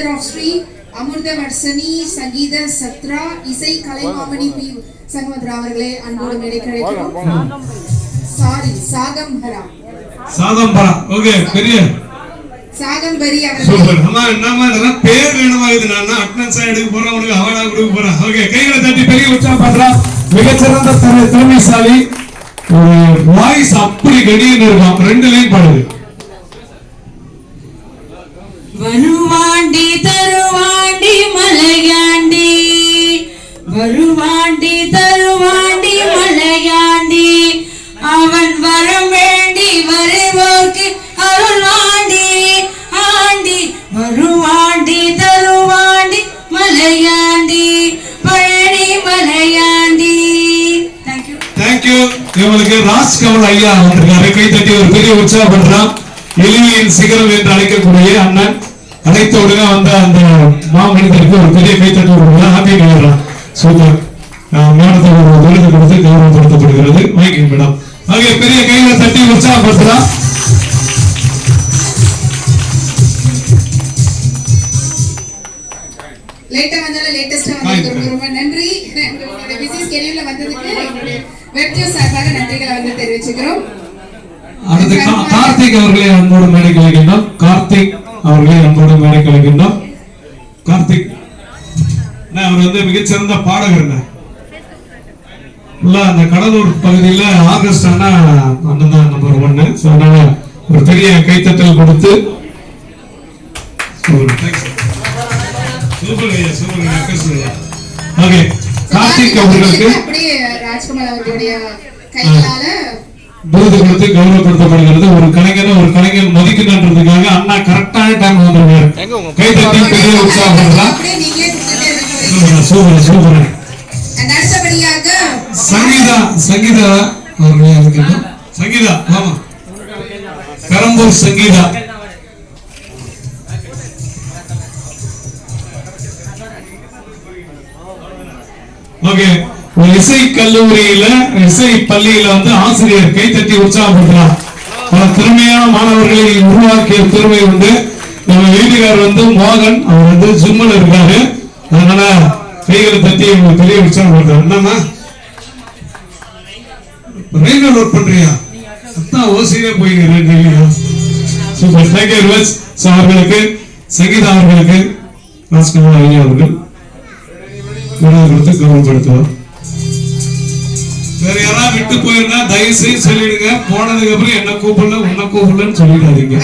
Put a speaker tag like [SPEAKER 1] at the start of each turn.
[SPEAKER 1] founder of Sri Amurtha Varsani Sangeeta Satra இசை Kalaimamani B சங்கமத்ரா அவர்களே அன்போடு மேடை கிடைக்கிறோம் சாரி சாகம்பரா
[SPEAKER 2] சாதம்பரா ஓகே பெரிய.
[SPEAKER 1] சாகம்பரி
[SPEAKER 2] சூப்பர். அம்மா என்னம்மா இதெல்லாம் பேர் வேணுமா? இது நான் அட்டனன்ஸா எடுக்க போறேன் உனக்கு அவார்டா கொடுக்க போறேன். ஓகே கைகளை தட்டி பெரிய உற்சாகம் பண்றான் மிகச்சிறந்த திற- திறமைசாலி வாய்ஸ் அப்படி கடின்னு இருக்கும் ரெண்டு லைன் பாடுது.
[SPEAKER 3] வருவாண்டி தருவாண்டி மலையாண்டி. வருவாண்டி தருவாண்டி மலையாண்டி. அவன் வரம் வேண்டி வருவோர்க்கு அருள்வாண்டி ஆண்டி வருவாண்டி தருவாண்டி மலையாண்டி. பழனி மலையாண்டி. தேங்க்யூ
[SPEAKER 2] இவங்களுக்கு ராஜ் கமல் ஐயா வந்திருக்காரு கை தட்டி ஒரு பெரிய உற்சாகம் பண்றான் எளிமையின் சிகரம் என்று அழைக்கக்கூடிய அண்ணன். அழைத்த உடனே வந்த அந்த மாமனிதருக்கு ஒரு பெரிய கை தட்டி கொடுக்கலாம் ஹாப்பி நியூ சூப்பர். மேடத்துக்கு ஒரு விருது கொடுத்து கௌரவப்படுத்தப்படுகிறது. மைக்கு மேடம். ஆகிய பெரிய கைகளை தட்டி உற்சாகப்படுத்தலாம்.
[SPEAKER 1] லேட்டா வந்தாலும் லேட்டஸ்டா வந்ததுக்கு ரொம்ப ரொம்ப நன்றி. உங்களுடைய பிஸி ஸ்கெடியூல்ல வந்ததுக்கு எங்களுடைய வெப்டியூ சார்பாக நன்றிகளை வந்து தெரிவிச்சுக்கிறோம்.
[SPEAKER 2] அடுத்து கார்த்திக் அவர்களை அன்போடு மேடை கலைக்கின்றோம் கார்த்திக் அவர்களை அன்போடு மேடை கலைக்கின்றோம் கார்த்திக் அவர் வந்து மிகச்சிறந்த பாடகர்ண்ண உள்ள அந்த கடலூர் பகுதியில ஆகஸ்ட் அண்ணா அண்ணன் தான் நம்பர் ஸோ அதனால ஒரு பெரிய கைத்தட்டல் கொடுத்து சூப்பர் ஐயா சூப்பர் ஐயா ஆகஸ்ட் ஐயா. ஓகே கார்த்திக் அவர்களுக்கு விருது கொடுத்து கௌரவப்படுத்தப்படுகிறது. ஒரு கலைஞரை ஒரு கலைஞர் கை தட்டி பெரிய உற்சாகம். Super super Sangeetha Sangeetha. Sangeetha ஆமா பெரம்பூர் சங்கீதா. ஓகே ஒரு இசை கல்லூரியில இசை பள்ளியில வந்து ஆசிரியர் கைத்தட்டி உற்சாகப்படுத்தலாம் பல திறமையான மாணவர்களை உருவாக்கிய திறமை உண்டு. நம்ம வீட்டுக்கார் வந்து மோகன் அவர் வந்து ஜிம்மில் இருக்காரு. அதனால கைகளை தட்டி உங்களுக்கு பெரிய உற்சாகப்படுத்துறாரு என்னம்மா? ரயில்வே ஒர்க் பண்றியா? அதான் ஓசியிலே போயிருக்கேன் இல்லையா super thank you very much so அவர்களுக்கு சங்கீதா அவர்களுக்கு ராஜ்குமார் ஐயா அவர்கள் விருது கொடுத்து கௌரவப்படுத்துவோம் வேற யாராவது விட்டு போயிருந்தா தயவு செய்து சொல்லிடுங்க. போனதுக்கு அப்புறம் என்ன கூப்பிடல உன்ன கூப்பிடலன்னு சொல்லிடாதீங்க.